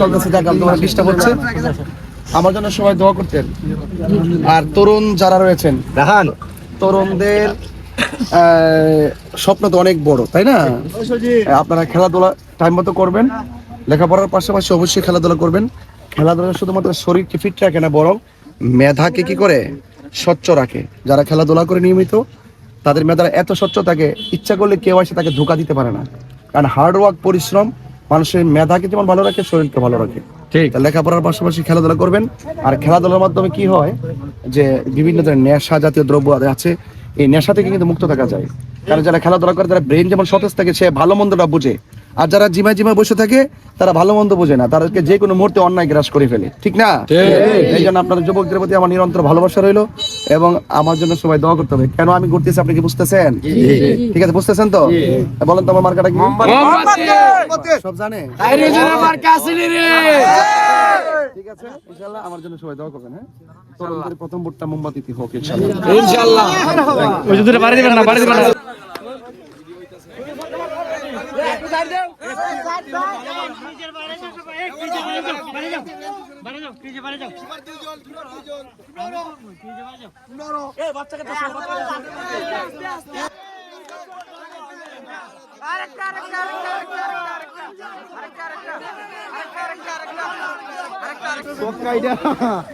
চলতেছে দেখ তোমার ডিস্টার্ব হচ্ছে আমার জন্য সবাই দোয়া করতেন। আর তরুণ যারা রয়েছেন দেখান। তরুণদের স্বপ্ন তো অনেক বড় তাই না? আপনারা খেলাধুলা টাইম মতো করবেন। লেখাপড়ার পাশাপাশি অবশ্যই খেলাধুলা করবেন। খেলাধুলা শুধুমাত্র শরীরকে ফিট রাখে না বরং মেধাকে কি করে? স্বচ্ছ রাখে। যারা খেলাধুলা করে নিয়মিত তাদের মেধারা এত স্বচ্ছ থাকে ইচ্ছা করলে কেউ এসে তাকে ধোকা দিতে পারে না। কারণ হার্ড ওয়ার্ক পরিশ্রম মানুষের মেধাকে যেমন ভালো রাখে শরীরকে ভালো রাখে। ঠিক। লেখাপড়ার পাশাপাশি খেলাধুলা করবেন। আর খেলাধুলার মাধ্যমে কি হয় যে বিভিন্ন ধরনের নেশা জাতীয় দ্রব্য আছে এই নেশা থেকে কিন্তু মুক্ত থাকা যায়। কারণ যারা খেলাধুলা করে তারা ব্রেন যেমন সতেজ থাকে সে ভালো মন্দটা বুঝে। আর যারা জিমায় জিমায় বসে থাকে তারা ভালো মন্দ বোঝে না। তাদেরকে যে কোনো মুহূর্তে অন্যায় গ্রাস করে ফেলে। ঠিক না? এই জন্য আপনাদের যুবকদের প্রতি আমার নিরন্তর ভালোবাসা রইল এবং আমার জন্য সবাই দোয়া করতে হবে। কেন আমি ঘুরতেছি আপনি কি বুঝতেছেন? ঠিক আছে বুঝতেছেন তো? বলেন তো আমার মার্কাটা কি? সব জানে? ঠিক আছে? ইনশাআল্লাহ আমার জন্য সবাই দোয়া করবেন হ্যাঁ? তরুণদের প্রথম ভোটটা মোমবাতিতে হোক ইনশাআল্লাহ। ইনশাআল্লাহ। ওই যদি বাড়ি দিবেন না বাড়ি দিবেন না। আরেকটা আরেকটা আরেকটা আরেকটা আরেকটা আরেকটা আরেকটা আরেকটা আরেকটা